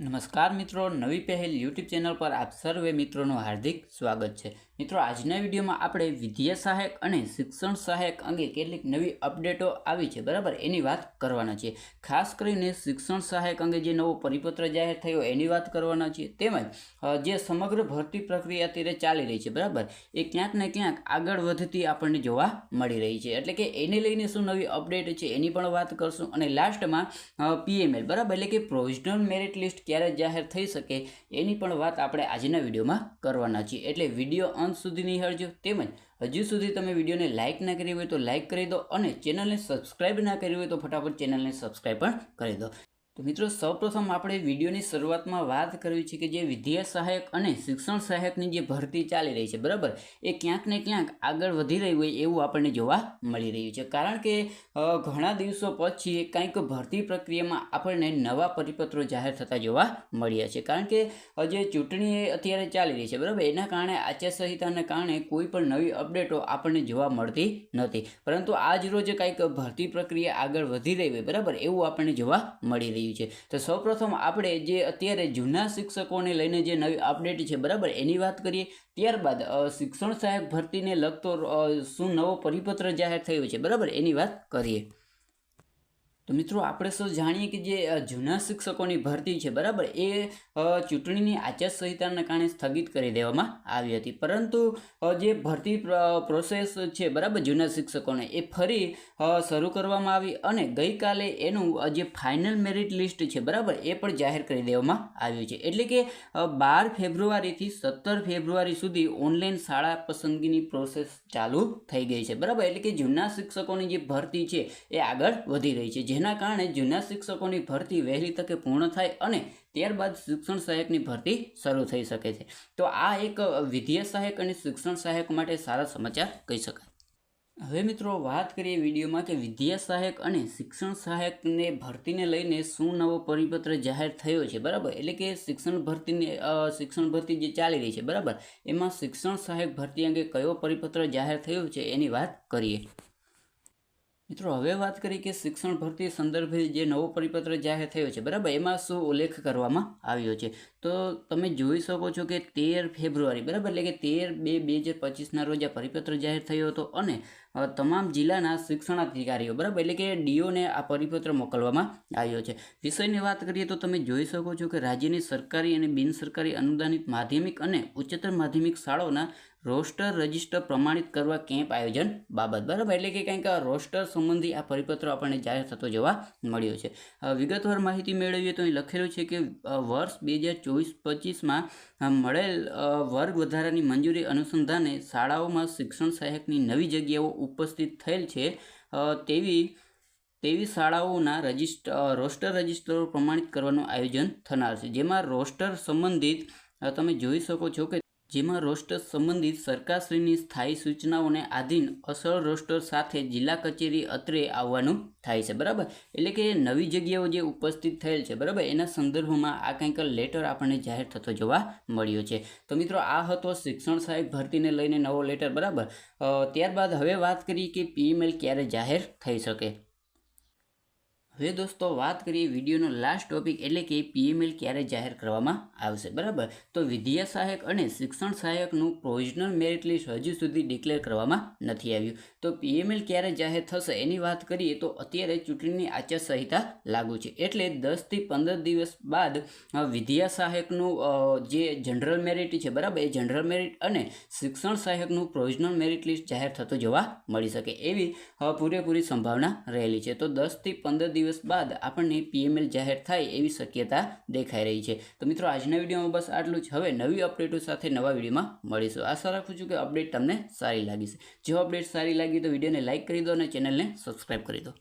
નમસ્કાર મિત્રો નવી પહેલ યુટ્યુબ ચેનલ પર આપ સર્વે મિત્રોનું હાર્દિક સ્વાગત છે. મિત્રો, આજના વિડીયોમાં આપણે વિદ્યા સહાયક અને શિક્ષણ સહાયક અંગે કેટલીક નવી અપડેટો આવી છે. બરાબર? એની વાત કરવાના છીએ. ખાસ કરીને શિક્ષણ સહાયક અંગે જે નવો પરિપત્ર જાહેર થયો એની વાત કરવાના છીએ. તેમજ જે સમગ્ર ભરતી પ્રક્રિયા અત્યારે ચાલી રહી છે. બરાબર? એ ક્યાંક ને ક્યાંક આગળ વધતી આપણને જોવા મળી રહી છે. એટલે કે એને લઈને શું નવી અપડેટ છે એની પણ વાત કરશું. અને લાસ્ટમાં પીએમએલ. બરાબર? એટલે કે પ્રોવિઝનલ મેરિટ લિસ્ટ ક્યારે જાહેર થઈ શકે એની પણ વાત આપણે આજના વિડીયોમાં કરવાના છીએ. એટલે વીડિયો અંત સુધી નિહાળજો તેમજ હજુ સુધી તમે વિડીયોને લાઇક ના કરી હોય તો લાઇક કરી દો અને ચેનલને સબસ્ક્રાઇબ ના કરી હોય તો ફટાફટ ચેનલને સબસ્ક્રાઇબ પણ કરી દો. તો મિત્રો, સૌપ્રથમ આપણે વિડીયોની શરૂઆતમાં વાત કરવી છે કે જે વિદ્યા સહાયક અને શિક્ષણ સહાયકની જે ભરતી ચાલી રહી છે, બરાબર? એ ક્યાંક ને ક્યાંક આગળ વધી રહી હોય એવું આપણને જોવા મળી રહ્યું છે. કારણ કે ઘણા દિવસો પછી કંઈક ભરતી પ્રક્રિયામાં આપણને નવા પરિપત્રો જાહેર થતા જોવા મળ્યા છે. કારણ કે જે ચૂંટણી અત્યારે ચાલી રહી છે, બરાબર? એના કારણે આચારસંહિતાને કારણે કોઈ પણ નવી અપડેટો આપણને જોવા મળતી નથી. પરંતુ આજ રોજ કંઈક ભરતી પ્રક્રિયા આગળ વધી રહી હોય, બરાબર? એવું આપણને જોવા મળી રહ્યું છે. તો સૌપ્રથમ આપણે જે અત્યારે જૂના શિક્ષકોને લઈને જે નવી અપડેટ છે, બરાબર? એની વાત કરીએ, ત્યારબાદ શિક્ષણ સહાયક ભરતીને લગતો શું નવો પરિપત્ર જાહેર થયો છે, બરાબર? એની વાત કરીએ. તો મિત્રો આપણે સૌ જાણીએ કે જે જૂના શિક્ષકોની ભરતી છે, બરાબર? એ ચૂંટણીની આચારસંહિતાના કારણે સ્થગિત કરી દેવામાં આવી હતી. પરંતુ જે ભરતી પ્રોસેસ છે, બરાબર, જૂના શિક્ષકોને, એ ફરી શરૂ કરવામાં આવી અને ગઈકાલે એનું જે ફાઇનલ મેરિટ લિસ્ટ છે, બરાબર, એ પણ જાહેર કરી દેવામાં આવ્યું છે. એટલે કે બાર ફેબ્રુઆરીથી સત્તર ફેબ્રુઆરી સુધી ઓનલાઈન શાળા પસંદગીની પ્રોસેસ ચાલુ થઈ ગઈ છે, બરાબર? એટલે કે જૂના શિક્ષકોની જે ભરતી છે, એ આગળ વધી રહી છે. જેના કારણે જૂના શિક્ષકોની ભરતી વહેલી તકે પૂર્ણ થાય અને ત્યારબાદ શિક્ષણ સહાયકની ભરતી શરૂ થઈ શકે છે. તો આ એક વિદ્યા સહાયક અને શિક્ષણ સહાયક માટે સારા સમાચાર કહી શકાય. હવે મિત્રો વાત કરીએ વિડીયોમાં કે વિદ્યા સહાયક અને શિક્ષણ સહાયકને ભરતીને લઈને શું નવો પરિપત્ર જાહેર થયો છે, બરાબર? એટલે કે શિક્ષણ ભરતીને શિક્ષણ ભરતી જે ચાલી રહી છે, બરાબર? એમાં શિક્ષણ સહાયક ભરતી અંગે કયો પરિપત્ર જાહેર થયો છે એની વાત કરીએ. મિત્રો, હવે વાત કરીએ કે શિક્ષણ ભરતી સંદર્ભે જે નવો પરિપત્ર જાહેર થયો છે, બરાબર? એમાં શું ઉલ્લેખ કરવામાં આવ્યો છે? તો તમે જોઈ શકો છો કે તેર ફેબ્રુઆરી, બરાબર? એટલે કે તેર બે બે હજાર પચીસના રોજ આ પરિપત્ર જાહેર થયો હતો અને તમામ જિલ્લાના શિક્ષણાધિકારીઓ, બરાબર? એટલે કે ડીઓને આ પરિપત્ર મોકલવામાં આવ્યો છે. વિષયની વાત કરીએ તો તમે જોઈ શકો છો કે રાજ્યની સરકારી અને બિનસરકારી અનુદાનિત માધ્યમિક અને ઉચ્ચતર માધ્યમિક શાળાઓના રોસ્ટર રજિસ્ટર પ્રમાણિત કરવા કેમ્પ આયોજન બાબત, બરાબર? એટલે કે કંઈક રોસ્ટર સંબંધી આ પરિપત્ર આપણને જાહેર થતો જોવા મળ્યો છે. વિગતવાર માહિતી મેળવીએ તો અહીં લખેલું છે કે વર્ષ બે હજાર ચોવીસ પચીસમાં મળેલ વર્ગ વધારાની મંજૂરી અનુસંધાને શાળાઓમાં શિક્ષણ સહાયકની નવી જગ્યાઓ ઉપસ્થિત થયેલ છે. તેવી તેવી શાળાઓના રજીસ્ટ રોસ્ટર રજિસ્ટરો પ્રમાણિત કરવાનું આયોજન થનાર છે. જેમાં રોસ્ટર સંબંધિત તમે જોઈ શકો છો કે જેમાં રોસ્ટર સંબંધિત સરકારશ્રીની સ્થાયી સૂચનાઓને આધીન અસર રોસ્ટર સાથે જિલ્લા કચેરી અત્રે આવવાનું થાય છે, બરાબર? એટલે કે નવી જગ્યાઓ જે ઉપસ્થિત થયેલ છે, બરાબર? એના સંદર્ભમાં આ કંઈક લેટર આપણને જાહેર થતો જોવા મળ્યો છે. તો મિત્રો, આ હતો શિક્ષણ સહાયક ભરતીને લઈને નવો લેટર બરાબર? ત્યારબાદ હવે વાત કરીએ કે પીએમએલ ક્યારે જાહેર થઈ શકે? હવે દોસ્તો, વાત કરીએ વિડીયોનો લાસ્ટ ટોપિક એટલે કે પીએમએલ ક્યારે જાહેર કરવામાં આવશે, બરાબર? તો વિદ્યા સહાયક અને શિક્ષણ સહાયકનું પ્રોવિઝનલ મેરિટ લિસ્ટ હજુ સુધી ડિક્લેર કરવામાં નથી આવ્યું. તો પીએમએલ ક્યારે જાહેર થશે એની વાત કરીએ તો અત્યારે ચૂંટણીની આચારસંહિતા લાગુ છે. એટલે દસથી પંદર દિવસ બાદ વિદ્યા સહાયકનું જે જનરલ મેરિટ છે, બરાબર? એ જનરલ મેરિટ અને શિક્ષણ સહાયકનું પ્રોવિઝનલ મેરિટ લિસ્ટ જાહેર થતું જોવા મળી શકે એવી પૂરેપૂરી સંભાવના રહેલી છે. તો દસથી પંદર દિવસ બાદ આપણને પીએમએલ જાહેર થાય એવી શક્યતા દેખાઈ રહી છે. તો મિત્રો, આજના વિડીયોમાં બસ આટલું જ. હવે નવી અપડેટો સાથે નવા વિડીયોમાં મળીશું. આશા રાખું છું કે અપડેટ તમને સારી લાગી છે જો અપડેટ સારી લાગી તો વિડીયોને લાઇક કરી દો અને ચેનલને સબસ્ક્રાઈબ કરી દો.